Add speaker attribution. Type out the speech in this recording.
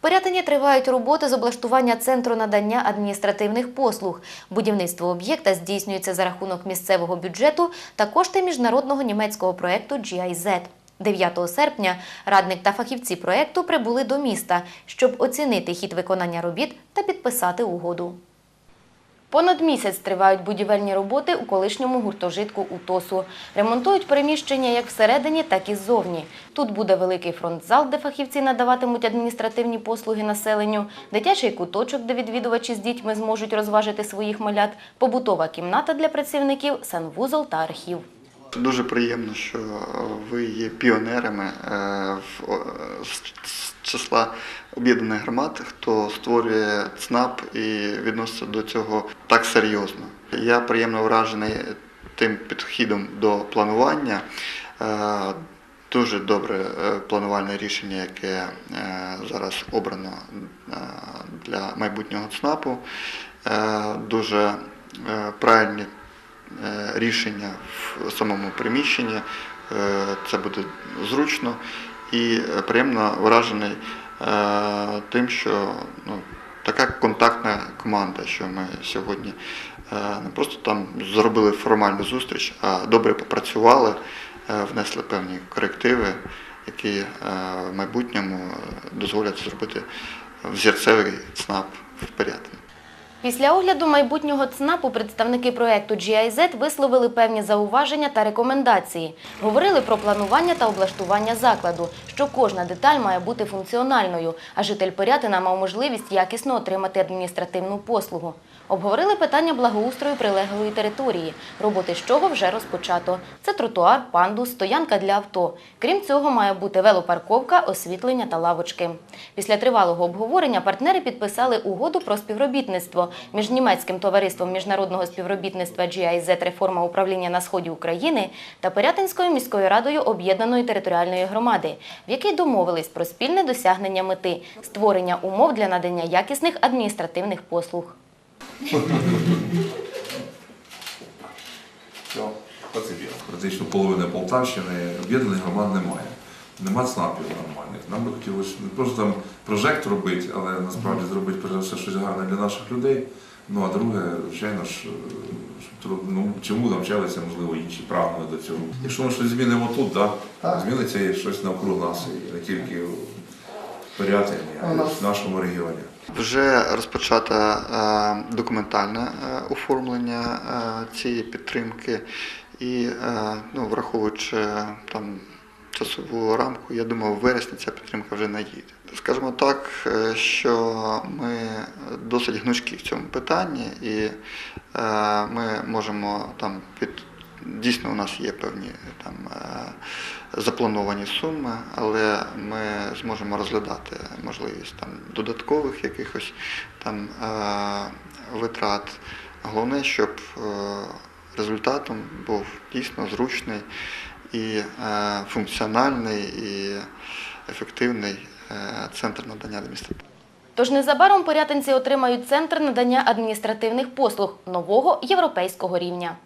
Speaker 1: В Порятині тривають роботи з облаштування центру надання адміністративних послуг. Будівництво об'єкта здійснюється за рахунок місцевого бюджету та кошти міжнародного німецького проєкту GIZ. 9 серпня радник та фахівці проєкту прибули до міста, щоб оцінити хід виконання робіт та підписати угоду. Понад місяць тривають будівельні роботи у колишньому гуртожитку УТОСу. Ремонтують приміщення як всередині, так і ззовні. Тут буде великий фронтзал, де фахівці надаватимуть адміністративні послуги населенню, дитячий куточок, де відвідувачі з дітьми зможуть розважити своїх малят, побутова кімната для працівників, санвузол та архів.
Speaker 2: Дуже приємно, що ви є піонерами е, в- з числа об'єднаних громад, хто створює ЦНАП і відноситься до цього так серйозно. Я приємно вражений тим підхідом до планування. Е, Дуже добре е, планувальне рішення, яке е, зараз обрано для майбутнього ЦНАПу. Дуже правильні рішення в самому приміщенні. Це буде зручно і е, приємно вражений е, тим, що ну, така контактна команда, що ми сьогодні е, не просто там зробили формальну зустріч, а добре попрацювали, внесли певні корективи, які в майбутньому дозволять зробити взірцевий ЦНАП в порядку.
Speaker 1: Після огляду майбутнього ЦНАПу представники проєкту GIZ висловили певні зауваження та рекомендації. Говорили про планування та облаштування закладу, що кожна деталь має бути функціональною, а житель Порятина мав можливість якісно отримати адміністративну послугу. Обговорили питання благоустрою прилеглої території, роботи з чого вже розпочато. Це тротуар, пандус, стоянка для авто. Крім цього, має бути велопарковка, освітлення та лавочки. Після тривалого обговорення партнери підписали угоду про співробітництво між німецьким товариством міжнародного співробітництва GIZ реформа управління на сході України та Порятинською міською радою об'єднаної територіальної громади, в якій домовились про спільне досягнення мети створення умов для надання якісних адміністративних послуг.
Speaker 3: Все. Практично половини Полтавщини об'єднаних громад немає. Нема ЦНАПів нормальних. Нам би хотілося не просто там прожект робити, але насправді зробити перш за все щось гарне для наших людей. Ну а друге, звичайно ж, е, щоб ну, чому навчалися, можливо, інші прагнули до цього. Якщо ми щось змінимо тут, да, зміниться і щось навкруг нас, і не тільки в Порятині, а й в нашому регіоні.
Speaker 2: Вже розпочато е, документальне е, оформлення е, цієї підтримки, і е, ну, враховуючи там часову рамку, я думаю, в вересні ця підтримка вже наїде. Скажімо так, е, що ми досить гнучкі в цьому питанні, і е, ми можемо там під Дійсно, у нас є певні там е, заплановані суми, але ми зможемо розглядати можливість там додаткових якихось там витрат. Головне, щоб результатом був дійсно зручний і е, функціональний і ефективний е, центр надання адміністративних.
Speaker 1: Тож незабаром порятинці отримають центр надання адміністративних послуг нового європейського рівня.